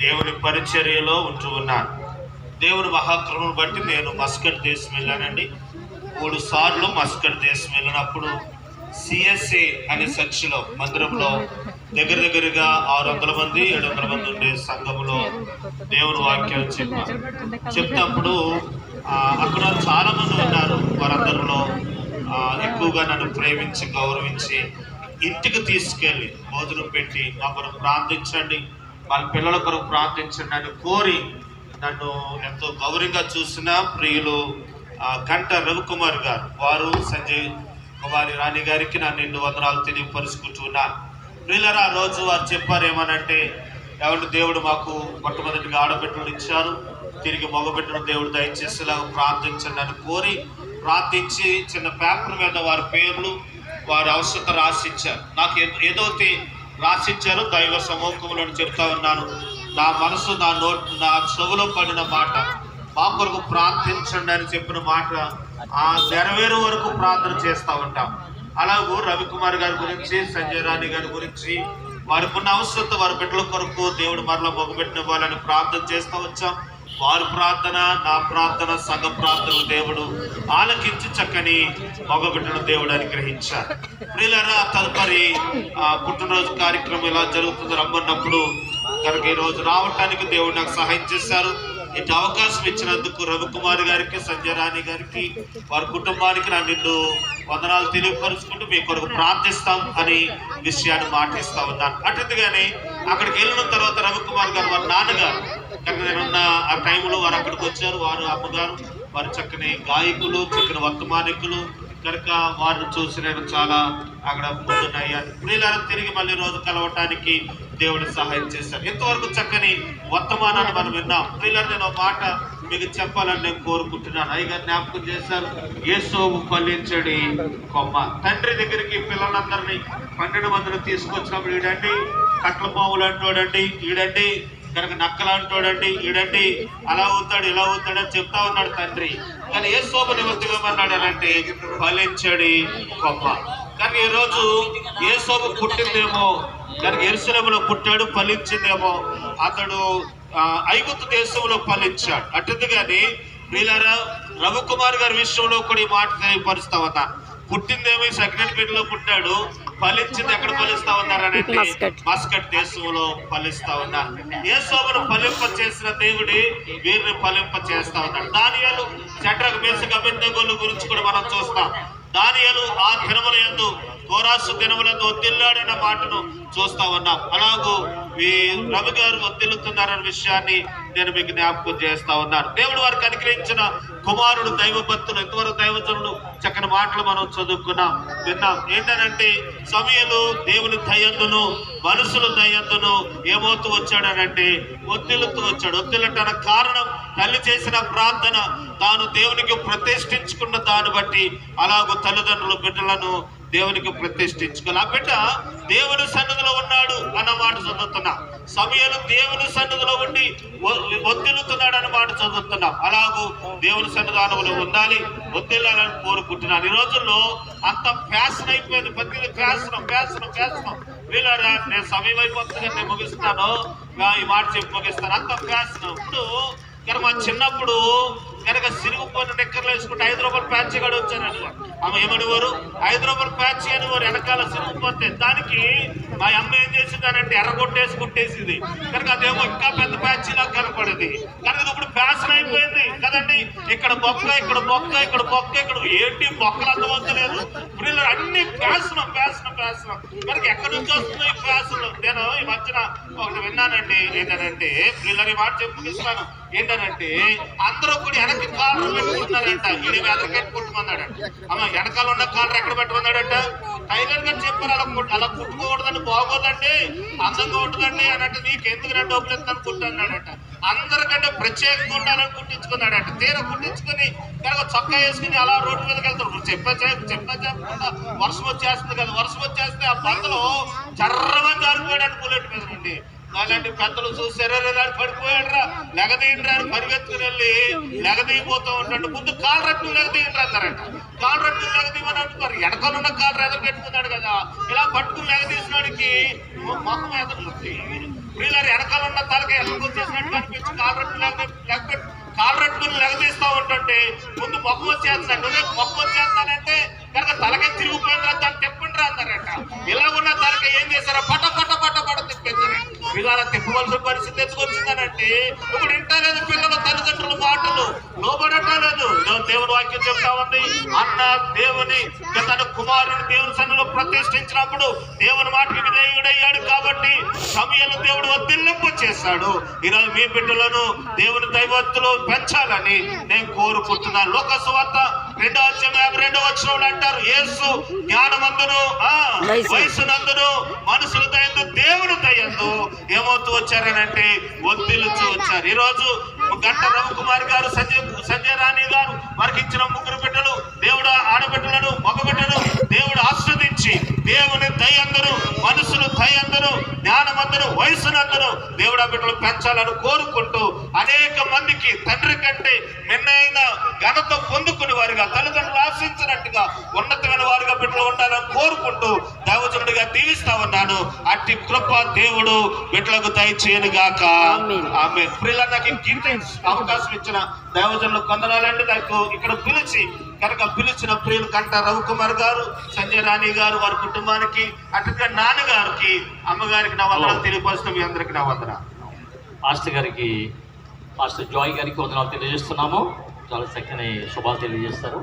దేవుని పరిచర్యలో ఉంటూ ఉన్నాను. దేవుని మహాక్రమం బట్టి నేను మస్కట్ దేశం వెళ్ళానండి. మూడు సార్లు మస్కట్ దేశం వెళ్ళినప్పుడు సిఎస్ఏ అనే సంఖ్యలో మందిరంలో దగ్గర దగ్గరగా ఆరు వందల మంది ఏడు వందల మంది ఉండే సంఘంలో దేవుని వాక్యం చెప్పా చెప్తప్పుడు అక్కడ చాలా మంది ఉన్నారు. వారందరిలో ఎక్కువగా నన్ను ప్రేమించి గౌరవించి ఇంటికి తీసుకెళ్ళి భోజనం పెట్టి మా ప్రార్థించండి. వాళ్ళ పిల్లల కొరకు ప్రార్థించండి. అని కోరి నన్ను ఎంతో గౌరవంగా చూసిన ప్రియులు గంట రవికుమార్ గారు. వారు సంజయ్ కుమారి రాణి గారికి నా నిండు వందనాలు తెలియపరుచుకుంటున్నాను ప్రియులరా ఆ రోజు వారు చెప్పారు ఏమనంటే ఎవరు దేవుడు మాకు మొట్టమొదటిగా ఆడబిడ్డలు ఇచ్చారు. తిరిగి మగబిడ్డను దేవుడు దయచేసేలాగా ప్రార్థించండి అని కోరి ప్రార్థించి చిన్న పేపర్ మీద వారి పేర్లు వారి అవసరత రాసిచ్చారు నాకు ఏదో ఏదైతే రాసిచ్చారు. దైవ సమూహంలో చెప్తా ఉన్నాను. నా మనసు నా నోట్ నా చెవులో పడిన మాట మా కొరకు ప్రార్థించండి అని చెప్పిన మాట ఆ నెరవేరు వరకు ప్రార్థన చేస్తూ ఉంటాం. అలాగూ రవికుమార్ గారి గురించి సంజయ్ రాణి గారి గురించి వారికి ఉన్న అవసరత వారి బిడ్డల కొరకు దేవుడు మరలా మొగబెట్టిన వాళ్ళని ప్రార్థన చేస్తూ వచ్చాం. వారు ప్రార్థన నా ప్రార్థన సంఘ ప్రార్థన దేవుడు ఆలకించి చక్కని మగబిడ్డను దేవుడు అనుగ్రహించారు. ప్రియులరా తదుపరి ఆ, పుట్టినరోజు కార్యక్రమం ఇలా జరుగుతుంది. రమ్మన్నప్పుడు కనుక ఈ రోజు రావటానికి దేవుడు నాకు సహాయం చేశారు. ఇటు అవకాశం ఇచ్చినందుకు రవికుమార్ గారికి సంజయ్ రాణి గారికి వారి కుటుంబానికి నా నిన్ను వందనాలు తెలియపరుచుకుంటూ మీ కొరకు ప్రార్థిస్తాం అని విషయాన్ని మాటిస్తా ఉన్నాను. అటుగానే అక్కడికి వెళ్ళిన తర్వాత రవికుమార్ గారు వారి నాన్నగారు చక్కగా ఆ టైంలో వారు అక్కడికి వచ్చారు? వారు అమ్మగారు వారు చక్కని గాయకులు చక్కని వర్తమానికులు. కనుక వారిని చూసి నేను చాలా అక్కడ ముందున్నాయ్యాను ప్రియులారా తిరిగి మళ్ళీ రోజు కలవటానికి దేవుడు సహాయం చేశారు. ఇంతవరకు చక్కని వర్తమానాన్ని మనం విన్నాం. ప్రియులారా నేను ఒక మాట మీకు చెప్పాలని నేను కోరుకుంటున్నాను. అయ్యగారు జ్ఞాపకం చేశారు. ఏసోబు ఫలించడి కొమ్మ. తండ్రి దగ్గరికి పిల్లలందరినీ పన్నెండు మందిని తీసుకొచ్చినప్పుడు ఈడండి కట్ల పాములు అంటోడండి ఈడండి కనుక నక్కలు అంటాడండి ఈడండి అలా అవుతాడు ఇలా అవుతాడు అని చెప్తా ఉన్నాడు తండ్రి. కానీ ఏ శోభ నిమిత్తం ఏమన్నాడు అంటే ఫలించడి కొమ్మ కానీ ఈరోజు ఏ శోభ పుట్టిందేమో కనుక ఎరుసలంలో పుట్టాడు ఫలించిందేమో అతడు ఐగుప్తు దేశంలో ఫలించాడు. అటుందిగాని వీళ్ళారా రవికుమార్ గారి విషయంలో కూడా ఈ మాట తెలియపరుస్తా ఉన్నా. పుట్టిందేమో సెకండ్లో పుట్టాడు ఫలించింది ఎక్కడ ఫలిస్తా ఉన్నారనంటే మస్కట్. దేశంలో ఫలిస్తా ఉన్నారు. శోభను ఫలింప చేసిన దేవుడి వీరిని ఫలింప చేస్తా ఉన్నాడు. దానియాలు చట్రకు మేసక గురించి కూడా మనం చూస్తాం. దానియలు ఆ దినముల ఎందు కోరాసు దినములందు ఒత్తిల్లాడన్న మాటను చూస్తా ఉన్నాం. అలాగూ ఈ రవి గారు ఒత్తిల్లుతున్నారన్న విషయాన్ని నేను మీకు జ్ఞాపకం చేస్తా ఉన్నాను. దేవుడు వారికి అనుగ్రహించిన కుమారుడు దైవ భక్తులు ఎంతవరకు దైవజనుడు చక్కని మాటలు మనం చదువుకున్నాం విన్నాం. ఏంటనంటే సమయలు దేవుని దయ్యందును మనుషులు దయ్యందును ఏమవుతూ వచ్చాడనంటే ఒత్తిళ్ళుతూ వచ్చాడు. ఒత్తిళ్ళటన కారణం తల్లి చేసిన ప్రార్థన తాను దేవునికి ప్రతిష్ఠించుకున్న దాన్ని బట్టి అలాగూ తల్లిదండ్రులు బిడ్డలను దేవునికి ప్రతిష్ఠించుకోవాలి. ఆ బిడ్డ దేవుని సన్నిధిలో ఉన్నాడు అన్న మాట చదువుతున్నా. సమయంలో దేవుని సన్నిధిలో ఉండి ఒ- ఒత్తిల్లుతున్నాడు అన్న మాట చదువుతున్నాం. అలాగూ దేవుని సన్నిధానంలో ఉండాలి ఒత్తిల్లాలని కోరుకుంటున్నాను. ఈ రోజుల్లో అంత ఫ్యాషన్ అయిపోయింది. ప్రతిదీ ఫ్యాషన్ ఫ్యాషన్ ఫ్యాషన్. వీళ్ళరా నేను సమయం అయిపోతుంది నేను ముగిస్తున్నాను. ఈ మాట చెప్పి ముగిస్తాను. అంత ఫ్యాషన్. ఇప్పుడు కానీ మా చిన్నప్పుడు కనుక సిరిగిపోయిన నిక్కర్లు వేసుకుంటే ఐదు రూపాయలు ప్యాచ్ కూడా వచ్చారంట ఆమె ఏమనేవారు? ఐదు రూపాయలు ప్యాచ్ అనేవారు వెనకాల సిరిగిపోతే దానికి మా అమ్మ ఏం చేసిందానంటే ఎర్రగొట్టేసి కుట్టేసింది కనుక అదేమో ఇంకా పెద్ద ప్యాచ్ లాగా కనపడేది. కనుక ఇప్పుడు ఫ్యాషన్ అయిపోయింది. కదండి? ఇక్కడ బొక్క ఇక్కడ బొక్క ఇక్కడ బొక్క ఇక్కడ ఏంటి బొక్కలు అర్థమవుతలేదు. ఇప్పుడు అన్ని ఫ్యాషన్ ఫ్యాషన్ ఫ్యాషన్. కనుక ఎక్కడి నుంచి వస్తుంది ఈ ఫ్యాషన్ నేను ఈ మధ్యన ఒకటి విన్నానండి. ఏంటంటే పిల్లలు మాట చెప్పుకిస్తాను ఏంటనంటే అందరూ కూడా వెనక్కి కాళ్ళు పెట్టుకుంటున్నారంట ఇది వెనక పెట్టుకుంటున్నాడంట అమ్మ వెనకాల ఉన్న కాళ్ళు ఎక్కడ పెట్టుకున్నాడంట? టైలర్ గారు చెప్పారు అలా అలా కుట్టుకోకూడదండి బాగోదండి అందంగా ఉంటుందండి అన్నట్టు నీకు ఎందుకు రెండు డబ్బులు ఎంత అనుకుంటున్నాడంట అందరికంటే ప్రత్యేకంగా ఉండాలని కుట్టించుకున్నాడట. తీర కుట్టించుకుని కనుక చొక్కా వేసుకుని అలా రోడ్డు మీదకి వెళ్తాడు. చెప్పా చెప్పా చెప్పకుండా వర్షం వచ్చేస్తుంది కదా వర్షం వచ్చేస్తే ఆ బందలో చర్రమని జారిపోయాడు బుల్లెట్ మీద నుండి. అలాంటి పెద్దలు చూసి ఎర్ర పడిపోయాడురా. లెగదీయండి అని పరిగెత్తుకుని వెళ్ళి లెగదీయబోతూ ఉంటాడు ముందు కాలు రట్టు లెగదీయండి అన్నారంట. కాలు రట్టు లెగదీయమని అంటున్నారు. ఎడకనున్న కాలు ఎదురు పెట్టుకున్నాడు కదా. ఇలా పట్టుకుని లెగదీసినాడికి మొహం ఎదురు వీళ్ళ వెనకాల ఉన్న తలకి కనిపించి కాలు రట్టు కాలరెట్టు లేకపోతే కాలరెట్టుకుని లెగదీస్తా ఉంటుంటే ముందు మొహం వచ్చేస్తున్నాడు నువ్వే మొహం వచ్చేస్తానంటే కనుక తలకే తిరిగిపోయిందా దాన్ని తిప్పండి అన్నారట. ఇలా ఉన్న తలకి ఏం చేశారా పట పట పట పట తిప్పేశారు ఇవాళ తిప్పవలసిన పరిస్థితి ఎత్తుకొచ్చిందనంటే ఇప్పుడు వింటలేదు పిల్లల తల్లిదండ్రుల మాటలు. లోబడటలేదు. దేవుని వాక్యం చెప్తా ఉంది. అన్న దేవుని తన కుమారుని దేవుని సన్నిలో ప్రతిష్ఠించినప్పుడు దేవుని మాటకి విధేయుడయ్యాడు కాబట్టి సమయంలో దేవుడు వర్తిల్లింపు చేశాడు ఈరోజు మీ బిడ్డలను దేవుని దైవత్తులు పెంచాలని నేను కోరుకుంటున్నాను. లోక సువార్త రెండో అధ్యాయం రెండో వచ్చిన అంటారు యేసు జ్ఞానమందును ఆ, వయసు. వయసునందును మనుషుల దయందు దేవుని దయందు ఏమవుతూ వచ్చారనంటే ఒత్తిలుచు వచ్చారు ఈ రోజు గంట రవికుమార్ గారు సంజయ్ సంజయ్ రాణి గారు వారికి ఇచ్చిన ముగ్గురు బిడ్డలు దేవుడు ఆడబిడ్డలను మగబిడ్డను దేవుడు ఆస్వాదించి దేవుని దయందరు మనుషులు దయందరు జ్ఞానమందరు వయసునందరు దేవుడు ఆ బిడ్డలు పెంచాలని కోరుకుంటూ అనేక మందికి తండ్రి కంటే నిన్నైన ఘనత పొందుకుని వారిగా తల్లిదండ్రులు ఆశించినట్టుగా ఉన్నతమైన వారిగా బిడ్డలు ఉండాలని కోరుకుంటూ దైవజనుడిగా దీవిస్తా ఉన్నాను. అట్టి కృప దేవుడు బిడ్డలకు దయచేయను గాక. ఆమె ప్రియుల నాకు గీత అవకాశం ఇచ్చిన దైవజనులు కొందనాలంటే నాకు ఇక్కడ పిలిచి కనుక పిలిచిన ప్రియులు కంట రవికుమార్ గారు సంజయ్ రాణి గారు వారి కుటుంబానికి అటుగా నాన్నగారికి అమ్మగారికి నా వందనాలు తెలియపరుస్తూ మీ అందరికి నా వందనాలు. పాస్టర్ గారికి పాస్టర్ జాయ్ గారికి వందనాలు తెలియజేస్తున్నాము. చాలా చక్కని శుభాలు తెలియజేస్తారు.